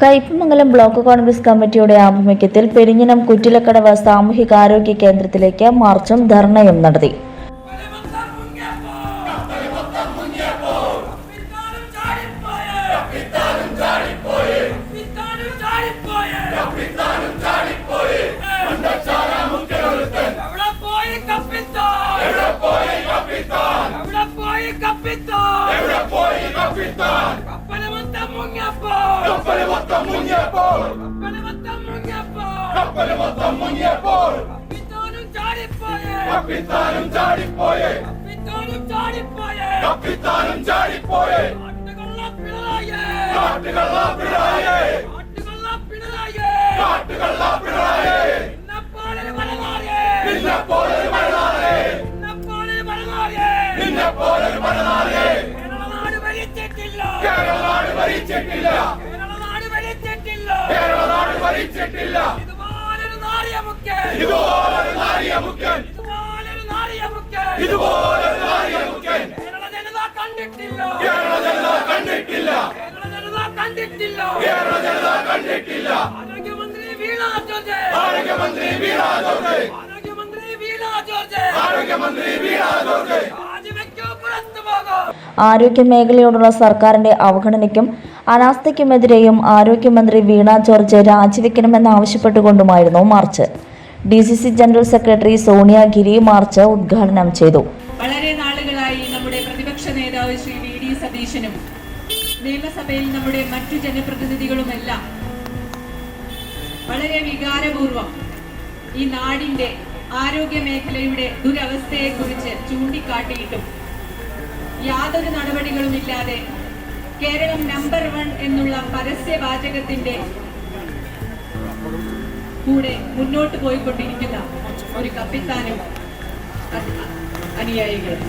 Kaipamangalam block Congress കമ്മിറ്റിയുടെ ആഭിമുഖ്യത്തിൽ പെരിഞ്ഞനം കുറ്റിലക്കടവ് സാമൂഹികാരോഗ്യ കേന്ദ്രത്തിലേക്ക് മാർച്ചും ധർണയും നടത്തി. കപ്പൽ മൊത്തം മുങ്ങിയപ്പോൾ കപ്പിത്താനും ചാടിപ്പോയേ കപ്പിത്താനും ചാടിപ്പോയേ കപ്പിത്താനും ചാടിപ്പോയേ കാട്ടുകള്ള പിണറായേ കാട്ടുകള്ള പിണറായേ നിന്നെ പോലൊരു മലനാളേ നിന്നെ പോലൊരു കേരളനാട് ഭരിച്ചിട്ടില്ല കേരളനാട് ഭരിച്ചിട്ടില്ല കേരളനാട് ഭരിച്ചിട്ടില്ല ഇതുപോലൊരു നാറിയ ഇതുപോലൊരു നാറിയ ഇതുപോലൊരു നാറിയ ഇതുപോലൊരു നാറിയ മുഖ്യൻ. കേരള ജനത കണ്ടിട്ടില്ല. കേരള ജനത കണ്ടിട്ടില്ല. കേരള ജനത കണ്ടിട്ടില്ല. കേരള ജനത കണ്ടിട്ടില്ല. ആരോഗ്യമന്ത്രി വീണ ജോർജ്. ആരോഗ്യമന്ത്രി വീണ ജോർജ്. ആരോഗ്യമന്ത്രി വീണ ജോർജ്. ആരോഗ്യമന്ത്രി വീണ ജോർജ്. ആരോഗ്യമേഖലയോടുള്ള സർക്കാരിന്റെ അവഗണനയ്ക്കും അനാസ്ഥയ്ക്കുമെതിരെയും ആരോഗ്യമന്ത്രി വീണ ജോർജ് രാജിവെക്കണമെന്നാവശ്യപ്പെട്ടുകൊണ്ടുമായിരുന്നു March. D C C general secretary Sonia Giri march ഉദ്ഘാടനം ചെയ്തു. വളരെ നാളുകളായി നമ്മുടെ പ്രതിപക്ഷ നേതാവ് ശ്രീ വി ഡി സതീശനും നിയമസഭയിൽ നമ്മുടെ മറ്റു ജനപ്രതിനിധികളുമെല്ലാം വളരെ വികാരപൂർവം ഈ നാടിന്റെ ആരോഗ്യ മേഖലയുടെ ദുരവസ്ഥയെക്കുറിച്ച് ചൂണ്ടിക്കാട്ടിയിട്ടും യാതൊരു നടപടികളുമില്ലാതെ കേരളം നമ്പർ വൺ എന്നുള്ള പരസ്യവാചകത്തിന്റെ കൂടെ മുന്നോട്ട് പോയിക്കൊണ്ടിരിക്കുന്ന ഒരു കപ്പിത്താനും അനുയായികളും.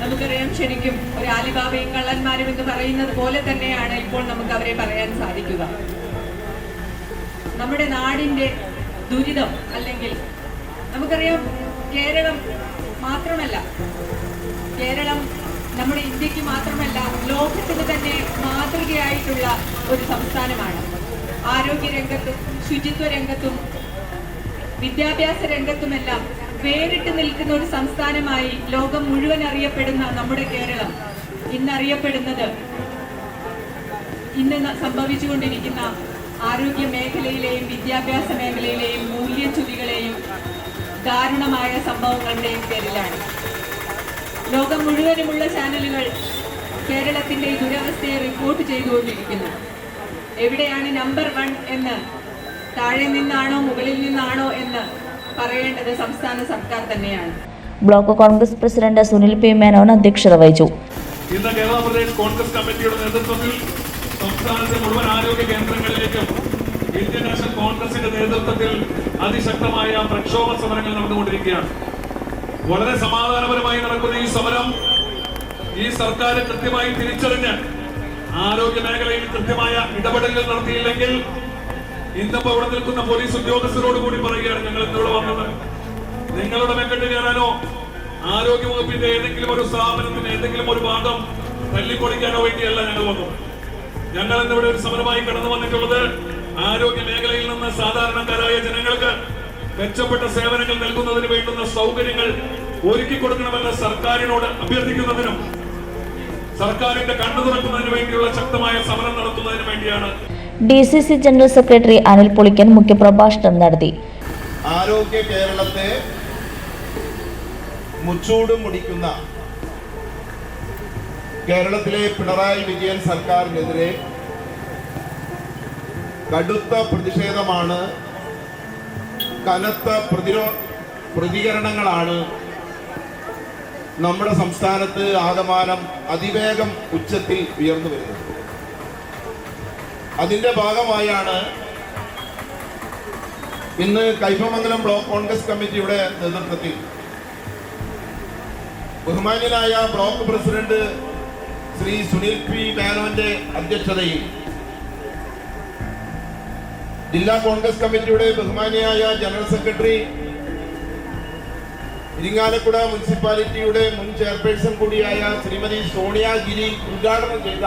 നമുക്കറിയാം ശരിക്കും ഒരു ആലിബാബയും കള്ളന്മാരും എന്ന് പറയുന്നത് പോലെ തന്നെയാണ് ഇപ്പോൾ നമുക്ക് അവരെ പറയാൻ സാധിക്കുക. നമ്മുടെ നാടിന്റെ ദുരിതം അല്ലെങ്കിൽ നമുക്കറിയാം കേരളം മാത്രമല്ല കേരളം നമ്മുടെ ഇന്ത്യയ്ക്ക് മാത്രമല്ല ലോകത്തിന് തന്നെ മാതൃകയായിട്ടുള്ള ഒരു സംസ്ഥാനമാണ്. ആരോഗ്യ രംഗത്തും ശുചിത്വ രംഗത്തും വിദ്യാഭ്യാസ രംഗത്തുമെല്ലാം വേറിട്ട് നിൽക്കുന്ന ഒരു സംസ്ഥാനമായി ലോകം മുഴുവൻ അറിയപ്പെടുന്ന നമ്മുടെ കേരളം ഇന്നറിയപ്പെടുന്നത് ഇന്ന് സംഭവിച്ചുകൊണ്ടിരിക്കുന്ന ആരോഗ്യ മേഖലയിലെയും വിദ്യാഭ്യാസ മേഖലയിലെയും മൂല്യച്യുതികളെയും ദാരുണമായ സംഭവങ്ങളുടെയും പേരിലാണ്. ലോകം മുഴുവനുമുള്ള ചാനലുകൾ കേരളത്തിന്റെ ഈ ദുരവസ്ഥയെ റിപ്പോർട്ട് ചെയ്തുകൊണ്ടിരിക്കുന്നു. എവിടെയാണ് നമ്പർ വൺ എന്ന് താഴെ നിന്നാണോ മുകളിൽ നിന്നാണോ എന്ന് പറയേണ്ടത് സംസ്ഥാന സർക്കാർ തന്നെയാണ്. Block Congress president Sunil P Menon അധ്യക്ഷത വഹിച്ചു. ഇന്ന് കേരള പ്രദേശ് കോൺഗ്രസ് കമ്മിറ്റിയുടെ നേതൃത്വത്തിൽ സംസ്ഥാനത്തെ മുഴുവൻ ആരോഗ്യ കേന്ദ്രങ്ങളിലേക്കും ഇന്ത്യൻ നാഷണൽ കോൺഗ്രസിന്റെ നേതൃത്വത്തിൽ അതിശക്തമായ പ്രക്ഷോഭ സമരങ്ങൾ നടന്നുകൊണ്ടിരിക്കുകയാണ്. വളരെ സമാധാനപരമായി നടക്കുന്ന ഈ സമരം ഈ സർക്കാർ കൃത്യമായി തിരിച്ചറിഞ്ഞ് ആരോഗ്യ മേഖലയിൽ കൃത്യമായ ഇടപെടലുകൾ നടത്തിയില്ലെങ്കിൽ ഇന്നിപ്പോ ഇവിടെ നിൽക്കുന്ന പോലീസ് ഉദ്യോഗസ്ഥരോട് കൂടി പറയുകയാണ് ഞങ്ങൾ ഇന്നിവിടെ വന്നത്. നിങ്ങളുടെ മെക്കെട്ട് കയറാനോ ആരോഗ്യ വകുപ്പിന്റെ ഏതെങ്കിലും ഒരു സ്ഥാപനത്തിന്റെ ഏതെങ്കിലും ഒരു ഭാഗം തല്ലിപ്പൊളിക്കാനോ വേണ്ടിയല്ല ഞങ്ങൾ വന്നു ഞങ്ങൾ ഇന്നിവിടെ ഒരു സമരമായി കടന്നു വന്നിട്ടുള്ളത് ആരോഗ്യ മേഖലയിൽ നിന്ന് സാധാരണക്കാരായ ജനങ്ങൾക്ക് മെച്ചപ്പെട്ട സേവനങ്ങൾ നൽകുന്നതിന് വേണ്ടുന്ന സൗകര്യങ്ങൾ ഒരുക്കി കൊടുക്കണമെന്ന് സർക്കാരിനോട് അഭ്യർത്ഥിക്കുന്നതിനും സർക്കാരിന്റെ കണ്ണു തുറക്കുന്നതിന് വേണ്ടിയുള്ള ശക്തമായ സമരം നടത്തുന്നതിന് വേണ്ടിയാണ് D C C general secretary Anil Polikkan മുഖ്യപ്രഭാഷണം നടത്തി. ആരോഗ്യ കേരളത്തെ മുച്ചൂട് മുടിക്കുന്ന കേരളത്തിലെ പിണറായി വിജയൻ സർക്കാരിനെതിരെ കടുത്ത പ്രതിഷേധമാണ് കനത്ത പ്രതിരോ പ്രതികരണങ്ങളാണ് നമ്മുടെ സംസ്ഥാനത്ത് ആകമാനം അതിവേഗം ഉച്ചത്തിൽ ഉയർന്നു വരുന്നത്. അതിന്റെ ഭാഗമായാണ് ഇന്ന് കൈഫമംഗലം ബ്ലോക്ക് കോൺഗ്രസ് കമ്മിറ്റിയുടെ നേതൃത്വത്തിൽ ബഹുമാന്യനായ block president Shri Sunil P മേനോന്റെ അധ്യക്ഷതയിൽ ജില്ലാ കോൺഗ്രസ് കമ്മിറ്റിയുടെ ബഹുമാനിയായ ജനറൽ സെക്രട്ടറി ഇരിങ്ങാലക്കുട മുനിസിപ്പാലിറ്റിയുടെ മുൻ ചെയർപേഴ്സൺ കൂടിയായ ശ്രീമതി സോണിയ ഗിരി ഉദ്ഘാടനം ചെയ്ത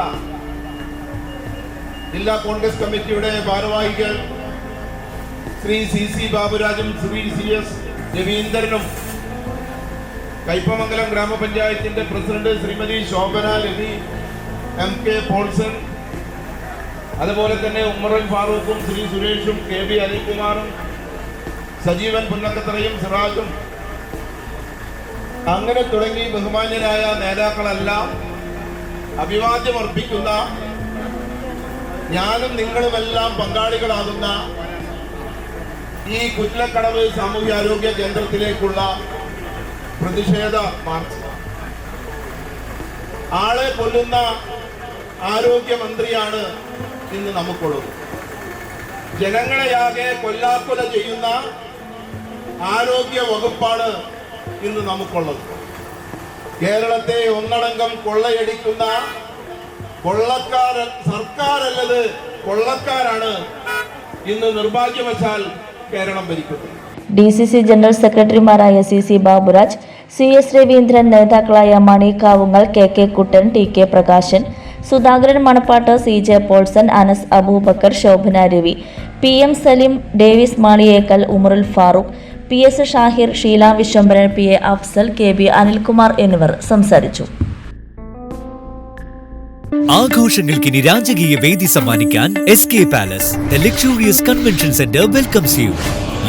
ജില്ലാ കോൺഗ്രസ് കമ്മിറ്റിയുടെ ഭാരവാഹികൾ ശ്രീ സി സി ബാബുരാജും ശ്രീ സി എസ് രവീന്ദ്രനും കൈപ്പമംഗലം ഗ്രാമപഞ്ചായത്തിന്റെ president Srimathi Shobhana Lathi M K Paulson അതുപോലെ തന്നെ ഉമ്മറൽ ഫാറൂഖും ശ്രീ സുരേഷും കെ ബി അനിൽകുമാറും സജീവൻ പുന്നക്കത്തറയും സിറാജും. അങ്ങനെ തുടങ്ങി ബഹുമാന്യരായ നേതാക്കളെല്ലാം അഭിവാദ്യം അർപ്പിക്കുന്ന ഞാനും നിങ്ങളുമെല്ലാം പങ്കാളികളാകുന്ന ഈ കുറ്റലക്കടവ് സാമൂഹ്യ ആരോഗ്യ കേന്ദ്രത്തിലേക്കുള്ള പ്രതിഷേധ മാർച്ച്. ആളെ കൊല്ലുന്ന ആരോഗ്യമന്ത്രിയാണ് ഇന്ന് നമുക്കുള്ളത്. ജനങ്ങളെയാകെ കൊല്ലാക്കൊല ചെയ്യുന്ന ആരോഗ്യ വകുപ്പാണ് ഇന്ന് നമുക്കുള്ളത്. കേരളത്തെ ഒന്നടങ്കം കൊള്ളയടിക്കുന്ന കൊള്ളക്കാർ സർക്കാരല്ലത് കൊള്ളക്കാരാണ് ഇന്ന് നിർഭാഗ്യവശാൽ കേരളം ഭരിക്കുന്നത്. ഡി സി സി ജനറൽ സെക്രട്ടറിമാരായ C C Baburaj C S Raveendran നേതാക്കളായ Mani Kavungal K K Kuttan T K Prakashan Sudhakaran Manappattu C. J. Paulson Anas Aboobacker Shobhana Ravi. P. M. Saleem Davis Maliyekkal Umarul Farooq. P. S. Shahir Sheela Vishwambharan P. A. Afsal K. B. Anilkumar എന്നിവർ സംസാരിച്ചു. ആഘോഷങ്ങൾക്കിനി രാജകീയ വേദി സമ്മാനിക്കാൻ S K palace the luxurious convention centre welcomes you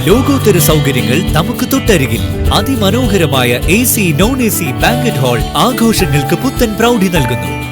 ലോകോത്തര സൗകര്യങ്ങൾ നമുക്ക് തൊട്ടരികിൽ. അതിമനോഹരമായ A C non A C banquet hall ആഘോഷങ്ങൾക്ക് പുത്തൻ പ്രൗഢി നൽകുന്നു.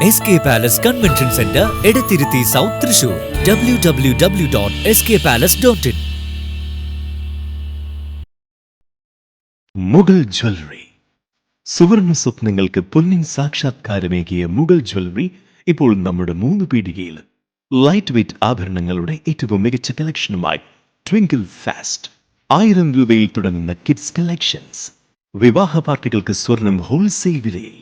S K palace convention centre Edathiruthy south Thrissur W W W dot S K palace dot in Mughal jewellery. സുവർണ സ്വപ്നങ്ങൾക്ക് പൊന്നിൻ സാക്ഷാത്കാരമേകിയ മുഗൾ ജ്വല്ലറി ഇപ്പോൾ നമ്മുടെ മൂന്ന് പീടികയിൽ. ലൈറ്റ് വെയ്റ്റ് ആഭരണങ്ങളുടെ ഏറ്റവും മികച്ച കളക്ഷനുമായി ട്വിങ്കിൾ ഫാസ്റ്റ് ആയിരം രൂപയിൽ തുടങ്ങുന്ന കിഡ്സ് കളക്ഷൻസ് വിവാഹ പാർട്ടികൾക്ക് സ്വർണം ഹോൾസെയിൽ വിലയിൽ.